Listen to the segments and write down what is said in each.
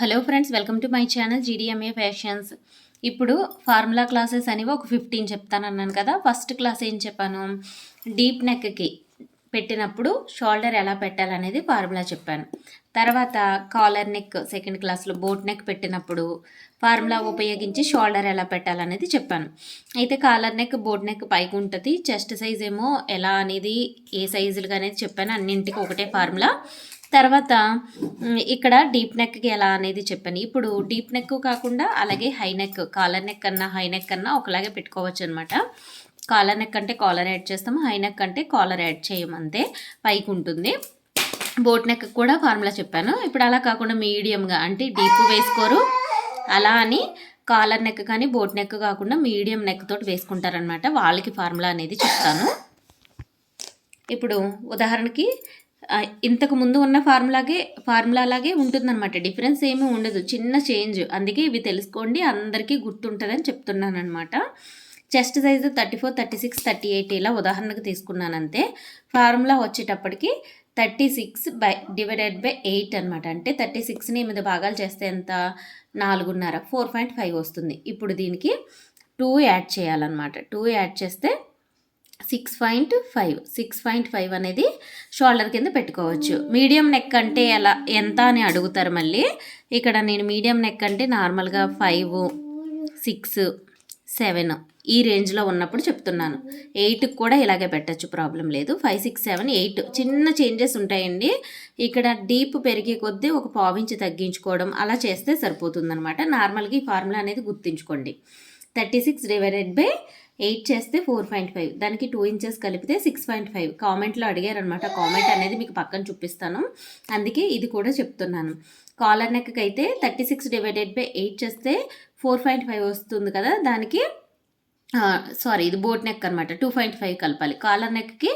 Hello friends welcome to my channel GDMA fashions ఇప్పుడు formula classes అనేవి ఒక fifteen చెప్తాను అన్నాను కదా ఫస్ట్ క్లాస్ ఏం చెప్పాను? డీప్ నెక్కి పెట్టినప్పుడు షోల్డర్ ఎలా పెట్టాలనేది ఫార్ములా చెప్పాను. తర్వాత కాలర్ నెక్ సెకండ్ క్లాస్లో బోట్ నెక్ పెట్టినప్పుడు ఫార్ములా ఉపయోగించి షోల్డర్ ఎలా పెట్టాలనేది చెప్పాను. అయితే కాలర్ నెక్ బోట్ నెక్ పైకి ఉంటుంది చెస్ట్ సైజ్ ఏమో ఎలా అనేది ఏ సైజులుగా అనేది చెప్పాను అన్నింటికి ఒకటే ఫార్ములా తర్వాత ఇక్కడ డీప్ నెక్కి ఎలా అనేది చెప్పాను ఇప్పుడు డీప్ నెక్ కాకుండా అలాగే హై నెక్ కాలర్ నెక్ కన్నా హై నెక్ కన్నా ఒకలాగే పెట్టుకోవచ్చు అనమాట కాలర్ నెక్ అంటే కాలర్ యాడ్ చేస్తాము హై నెక్ అంటే కాలర్ యాడ్ చేయమంతే పైకి ఉంటుంది. బోట్ నెక్ కూడా ఫార్ములా చెప్పాను. ఇప్పుడు అలా కాకుండా మీడియంగా అంటే డీప్ వేసుకోరు. అలా అని కాలర్ నెక్ కానీ బోట్ నెక్ కాకుండా మీడియం నెక్ తోటి వేసుకుంటారనమాట వాళ్ళకి ఫార్ములా అనేది చెప్తాను. ఇప్పుడు ఉదాహరణకి ఇంతకు ముందు ఉన్న ఫార్ములాగే ఫార్ములా లాగే ఉంటుందన్నమాట. డిఫరెన్స్ ఏమీ ఉండదు. చిన్న చేంజ్. అందుకే ఇవి తెలుసుకోండి. అందరికీ గుర్తుంటుందని చెప్తున్నాను అనమాట chest size thirty four thirty six thirty eight ఇలా ఉదాహరణకు తీసుకున్నాను అంతే ఫార్ములా వచ్చేటప్పటికి thirty six by divided by eight అనమాట అంటే థర్టీ సిక్స్ని ఎనిమిది భాగాలు చేస్తే ఎంత? నాలుగున్నర. ఫోర్ పాయింట్ ఫైవ్ వస్తుంది. ఇప్పుడు దీనికి టూ యాడ్ చేయాలన్నమాట. టూ యాడ్ చేస్తే six point five six point five అనేది షోల్డర్ కింద పెట్టుకోవచ్చు. మీడియం నెక్ అంటే ఎలా ఎంత అని అడుగుతారు మళ్ళీ. ఇక్కడ నేను మీడియం నెక్ అంటే నార్మల్గా ఫైవ్ సిక్స్ సెవెన్ ఈ రేంజ్లో ఉన్నప్పుడు చెప్తున్నాను. ఎయిట్కి కూడా ఇలాగే పెట్టచ్చు ప్రాబ్లం లేదు. ఫైవ్ సిక్స్ సెవెన్ ఎయిట్ చిన్న చేంజెస్ ఉంటాయండి. ఇక్కడ డీప్ పెరిగే కొద్దీ ఒక పావించి తగ్గించుకోవడం అలా చేస్తే సరిపోతుందనమాట నార్మల్గా ఈ ఫార్ములా అనేది గుర్తుంచుకోండి. Thirty six divided by eight చేస్తే ఫోర్ పాయింట్ ఫైవ్. దానికి టూ ఇంచెస్ కలిపితే సిక్స్ పాయింట్ ఫైవ్. కామెంట్లో అడిగారనమాట కామెంట్ అనేది మీకు పక్కన చూపిస్తాను. అందుకే ఇది కూడా చెప్తున్నాను. కాలర్ నెక్కి అయితే thirty six divided by eight చేస్తే ఫోర్ పాయింట్ ఫైవ్ వస్తుంది కదా. దానికి సారీ ఇది బోట్ నెక్ అనమాట టూ పాయింట్ ఫైవ్ కలపాలి. కాలర్ నెక్కి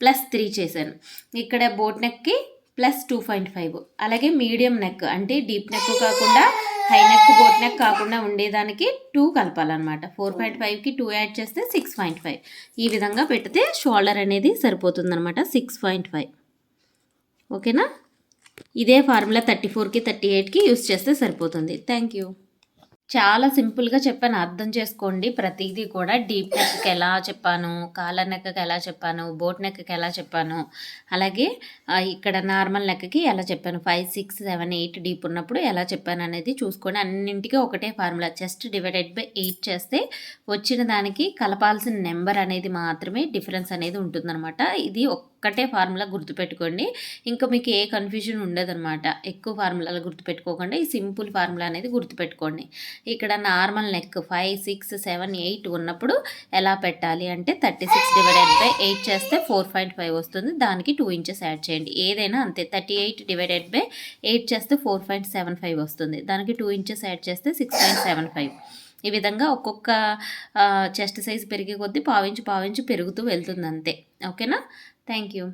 ప్లస్ త్రీ చేశాను. ఇక్కడ బోట్ నెక్కి ప్లస్ టూ పాయింట్ ఫైవ్. అలాగే మీడియం నెక్ అంటే డీప్ నెక్ కాకుండా హై నెక్ బోట్ నెక్ కాకుండా ఉండేదానికి టూ కలపాలన్నమాట. ఫోర్ పాయింట్ ఫైవ్కి టూ యాడ్ చేస్తే సిక్స్ పాయింట్ ఫైవ్. ఈ విధంగా పెడితే షోల్డర్ అనేది సరిపోతుందన్నమాట సిక్స్ పాయింట్ ఫైవ్. ఓకేనా? ఇదే ఫార్ములా థర్టీ ఫోర్కి థర్టీ ఎయిట్కి యూస్ చేస్తే సరిపోతుంది. Thank you. చాలా సింపుల్గా చెప్పాను. అర్థం చేసుకోండి. ప్రతిదీ కూడా డీప్ నెక్కి ఎలా చెప్పాను కాలర్ నెక్కకి ఎలా చెప్పాను బోట్ నెక్కకి ఎలా చెప్పాను అలాగే ఇక్కడ నార్మల్ నెక్కకి ఎలా చెప్పాను five six seven eight deep ఉన్నప్పుడు ఎలా చెప్పాను అనేది చూసుకోండి అన్నింటికీ ఒకటే formula. Just divided by eight చేస్తే వచ్చిన దానికి కలపాల్సిన నెంబర్ అనేది మాత్రమే డిఫరెన్స్ అనేది ఉంటుందన్నమాట. ఇది ఒక్కటే ఫార్ములా గుర్తుపెట్టుకోండి. ఇంకా మీకు ఏ కన్ఫ్యూజన్ ఉండదన్నమాట. ఎక్కువ ఫార్ములాలు గుర్తుపెట్టుకోకుండా ఈ సింపుల్ ఫార్ములా అనేది గుర్తుపెట్టుకోండి. ఇక్కడ normal neck five six seven eight ఉన్నప్పుడు ఎలా పెట్టాలి అంటే thirty six divided by eight చేస్తే ఫోర్ పాయింట్ ఫైవ్ వస్తుంది. దానికి టూ ఇంచెస్ యాడ్ చేయండి. ఏదైనా అంతే thirty eight divided by eight చేస్తే ఫోర్ పాయింట్ సెవెన్ ఫైవ్ వస్తుంది. దానికి టూ ఇంచెస్ యాడ్ చేస్తే సిక్స్ పాయింట్ సెవెన్ ఫైవ్. ఈ విధంగా ఒక్కొక్క చెస్ట్ సైజ్ పెరిగే కొద్దీ పావించి పావించి పెరుగుతూ వెళ్తుంది అంతే. ఓకేనా? Thank you.